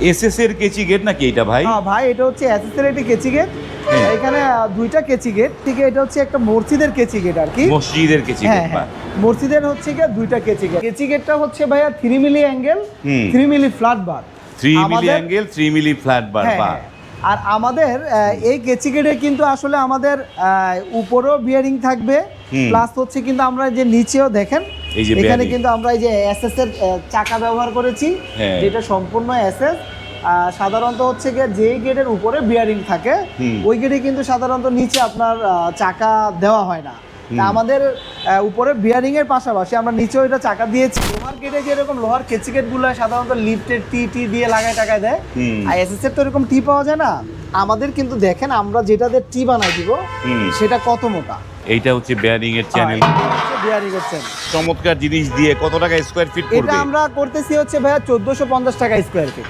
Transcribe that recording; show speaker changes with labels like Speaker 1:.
Speaker 1: SS এর কেচি gate নাকি এটা ভাই?
Speaker 2: হ্যাঁ ভাই এটা হচ্ছে অ্যাসেসের একটি কেচি গেট
Speaker 1: হ্যাঁ।
Speaker 2: এখানে দুইটা কেচি গেট ঠিক এটা হচ্ছে একটা মসজিদের কেচি গেট আর কি।
Speaker 1: মসজিদের কেচি
Speaker 2: হ্যাঁ
Speaker 1: গেট
Speaker 2: হ্যাঁ মসজিদের হচ্ছে গিয়ে দুইটা কেচি গেট কেচি গেটটা হচ্ছে ভাইয়া three milli angle
Speaker 1: hmm.
Speaker 2: Three milli flat bar
Speaker 1: three milli
Speaker 2: আমাদের-
Speaker 1: angle three milli flat bar
Speaker 2: হ্যাঁ,
Speaker 1: বা
Speaker 2: হ্যাঁ। আর আমাদের এই কেচি গেটে কিন্তু আসলে আমাদের উপরেও বিয়ারিং থাকবে। প্লাস হচ্ছে কিন্তু আমরা যে নিচেও দেখেন
Speaker 1: এই যে
Speaker 2: এখানে কিন্তু আমরা এই যে এসএস এর চাকা ব্যবহার করেছি
Speaker 1: হ্যাঁ।
Speaker 2: যেটা সম্পূর্ণ এসএস সাধারণত হচ্ছে গিয়ে যে গেটের উপরে বিয়ারিং থাকে। ওই গেটে কিন্তু সাধারণত নিচে আপনার চাকা দেওয়া হয় না আমাদের উপরে বিয়ারিং এর পাশাপাশি আমরা নিচেও এটা চাকা দিয়েছি। লোহার গেটে যেরকম লোহার কেচি গেটগুলো সাধারণত লিফটের টি টি দিয়ে লাগায় টাকায় দেয়। আর এর তো এরকম টি পাওয়া যায় না। আমাদের কিন্তু দেখেন আমরা যেটা দিয়ে টি বানাই দিব সেটা কত মোটা?
Speaker 1: এইটা হচ্ছে বেয়ারিং এর চ্যানেল
Speaker 2: বিয়ারিং এর চ্যানেল
Speaker 1: চমৎকার জিনিস দিয়ে কত টাকা স্কোয়ার ফিট
Speaker 2: এটা আমরা করতেছি হচ্ছে ভাইয়া চোদ্দোশো পঞ্চাশ টাকা স্কোয়ার ফিট